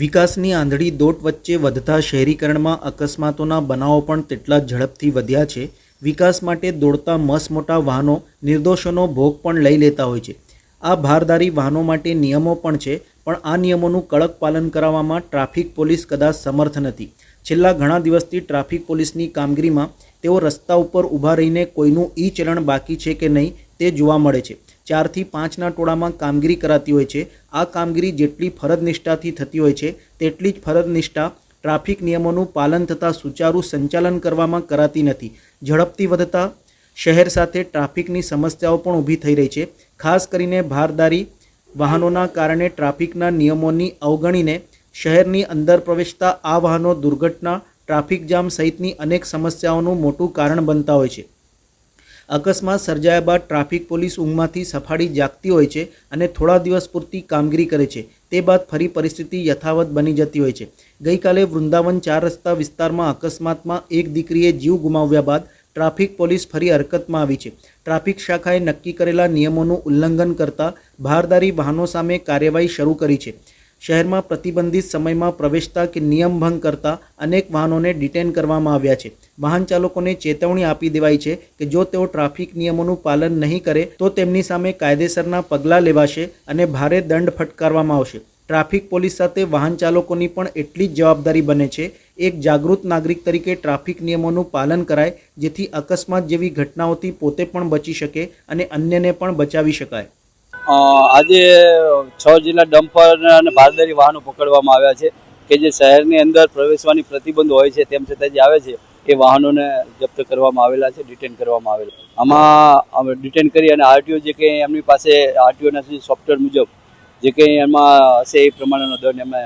વિકાસની આંધળી દોટ વચ્ચે વધતા શહેરીકરણમાં અકસ્માતોના બનાવો પણ તેટલા ઝડપથી વધ્યા છે. વિકાસ માટે દોડતા મસમોટા વાહનો નિર્દોષોનો ભોગ પણ લઈ લેતા હોય છે. આ ભારદારી વાહનો માટે નિયમો પણ છે, પણ આ નિયમોનું કડક પાલન કરાવવામાં ટ્રાફિક પોલીસ કદાચ સમર્થ નથી. છેલ્લા ઘણા દિવસથી ટ્રાફિક પોલીસની કામગીરીમાં તેઓ રસ્તા ઉપર ઊભા રહીને કોઈનું ઈ ચલણ બાકી છે કે નહીં તે જોવા મળે છે. ચારથી પાંચના ટોળામાં કામગીરી કરાતી હોય છે. આ કામગીરી જેટલી ફરજ નિષ્ઠાથી થતી હોય છે, તેટલી જ ફરજ નિષ્ઠા ટ્રાફિક નિયમોનું પાલન થતાં સુચારું સંચાલન કરવામાં કરાતી નથી. ઝડપથી વધતા શહેર સાથે ટ્રાફિકની સમસ્યાઓ પણ ઊભી થઈ રહી છે. ખાસ કરીને ભારદારી વાહનોના કારણે ટ્રાફિકના નિયમોની અવગણીને શહેરની અંદર પ્રવેશતા આ વાહનો દુર્ઘટના, ટ્રાફિક જામ સહિતની અનેક સમસ્યાઓનું મોટું કારણ બનતા હોય છે. અકસ્માત સર્જાયા બાદ ટ્રાફિક પોલીસ ઊંઘમાંથી સફાળી જાગતી હોય છે અને થોડા દિવસ પૂરતી કામગીરી કરે છે. તે બાદ ફરી પરિસ્થિતિ યથાવત બની જતી હોય છે. ગઈકાલે વૃંદાવન ચાર રસ્તા વિસ્તારમાં અકસ્માતમાં એક દીકરીએ જીવ ગુમાવ્યા બાદ ટ્રાફિક પોલીસ ફરી હરકતમાં આવી છે. ટ્રાફિક શાખાએ નક્કી કરેલા નિયમોનું ઉલ્લંઘન કરતા ભારદારી વાહનો સામે કાર્યવાહી શરૂ કરી છે. શહેરમાં પ્રતિબંધિત સમયમાં પ્રવેશતા કે નિયમ ભંગ કરતા અનેક વાહનોને ડિટેન કરવામાં આવ્યા છે. વાહન ચાલકોને ચેતવણી આપી દેવાઈ છે કે જો તેઓ ટ્રાફિક નિયમોનું પાલન નહીં કરે, તો તેમની સામે કાયદેસરના પગલાં લેવાશે અને ભારે દંડ ફટકારવામાં આવશે. ટ્રાફિક પોલીસ સાથે વાહન ચાલકોની પણ એટલી જ જવાબદારી બને છે. એક જાગૃત નાગરિક તરીકે ટ્રાફિક નિયમોનું પાલન કરાય, જેથી અકસ્માત જેવી ઘટનાઓથી પોતે પણ બચી શકે અને અન્યને પણ બચાવી શકાય. આજે છ જેટલા ડમ્પર અને બારદારી વાહનો પકડવામાં આવ્યા છે કે જે શહેરની અંદર પ્રવેશવાની પ્રતિબંધ હોય છે તેમ છતાં જે આવે છે એ વાહનોને જપ્ત કરવામાં આવેલા છે ડિટેન કરવામાં આવેલા આમાં ડિટેન કરી અને આરટીઓ જે કંઈ એમની પાસે આરટીઓના સોફ્ટવેર મુજબ જે કંઈ એમાં હશે એ પ્રમાણેનો દંડ એમને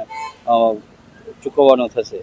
ચૂકવવાનો થશે.